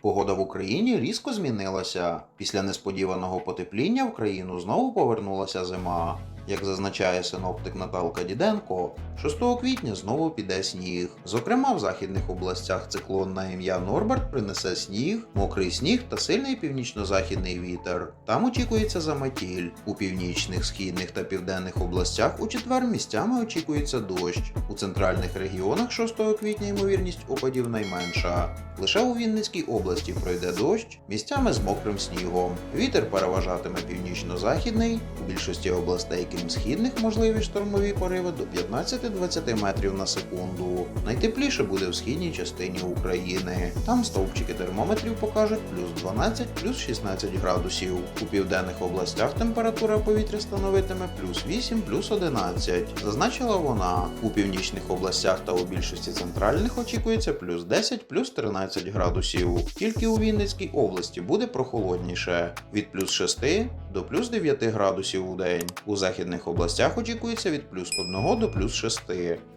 Погода в Україні різко змінилася. Після несподіваного потепління в країну знову повернулася зима. Як зазначає синоптик Наталка Діденко, 6 квітня знову піде сніг. Зокрема, в західних областях циклон на ім'я Норберт принесе сніг, мокрий сніг та сильний північно-західний вітер. Там очікується заметіль. У північних, східних та південних областях у четвер місцями очікується дощ. У центральних регіонах 6 квітня ймовірність опадів найменша. Лише у Вінницькій області пройде дощ місцями з мокрим снігом. Вітер переважатиме північно-західний, у більшості областей, крім східних, можливі штормові пориви до 15-20 метрів на секунду. Найтепліше буде в східній частині України. Там стовпчики термометрів покажуть плюс 12, плюс 16 градусів. У південних областях температура повітря становитиме плюс 8, плюс 11. Зазначила вона. У північних областях та у більшості центральних очікується плюс 10, плюс 13 градусів. Тільки у Вінницькій області буде прохолодніше від плюс 6 до плюс 9 градусів у день. У західних областях очікується від плюс 1 до плюс 6.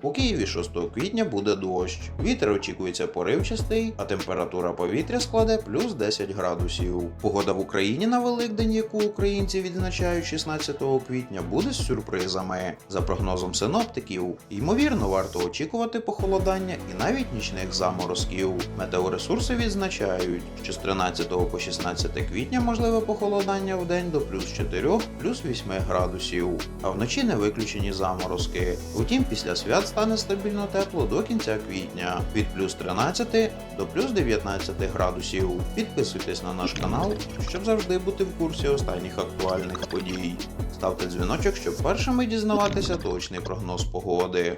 У Києві 6 квітня буде дощ. Вітер очікується поривчастий, а температура повітря складе плюс 10 градусів. Погода в Україні на Великдень, яку українці відзначають 16 квітня, буде з сюрпризами. За прогнозом синоптиків, ймовірно, варто очікувати похолодання і навіть нічних заморозків. Метеоресурси відзначають, що з 13 по 16 квітня можливе похолодання в день до плюс 4, плюс 8 градусів, а вночі не виключені заморозки. Утім, після свят стане стабільно тепло до кінця квітня від плюс 13 до плюс 19 градусів. Підписуйтесь на наш канал, щоб завжди бути в курсі останніх актуальних подій. Ставте дзвіночок, щоб першими дізнаватися точний прогноз погоди.